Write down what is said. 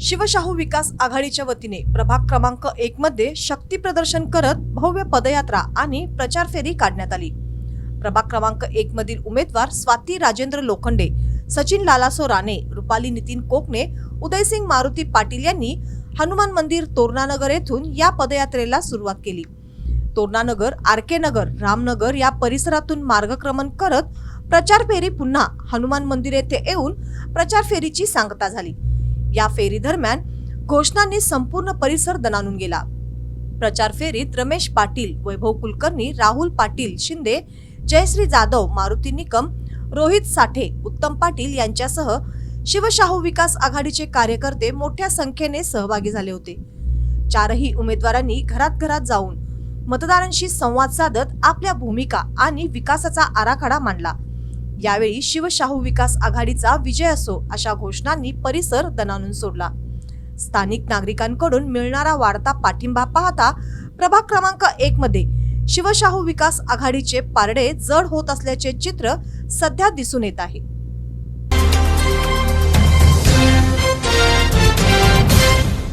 शिवशाहू विकास आघाडीच्या वतीने प्रभाग क्रमांक एक मध्ये शक्ती प्रदर्शन करत भव्य पदयात्रा आणि प्रचार फेरी काढण्यात आली. प्रभाग क्रमांक एक मधील उमेदवार स्वाती राजेंद्र लोखंडे सचिन लालासो राणे रुपाली नितीन कोकणे उदयसिंग मारुती पाटील यांनी हनुमान मंदिर तोरणानगर येथून या पदयात्रेला सुरुवात केली. तोरणानगर आर के नगर रामनगर या परिसरातून मार्गक्रमण करत प्रचार फेरी पुन्हा हनुमान मंदिर येथे येऊन प्रचार फेरीची सांगता झाली. या फेरी दरम्यान घोषणांनी संपूर्ण परिसर दणानून गेला. प्रचार फेरीत रमेश पाटील वैभव कुलकर्णी राहुल पाटील शिंदे जयश्री जाधव मारुती निकम रोहित साठे उत्तम पाटील यांच्यासह शिवशाहू विकास आघाडीचे कार्यकर्ते मोठ्या संख्येने सहभागी झाले होते. चारही उमेदवारांनी घरात घरात जाऊन मतदारांशी संवाद साधत आपल्या भूमिका आणि विकासाचा आराखडा मांडला. यावेळी शिवशाहू विकास आघाडीचा विजय असो अशा घोषणांनी परिसर दणानून सोडला. स्थानिक नागरिकांकडून मिळणारा वाढता पाठिंबा पाहता प्रभाग क्रमांक एक मध्ये शिवशाहू विकास आघाडीचे पारडे जड होत असल्याचे चित्र सध्या दिसून येत आहे.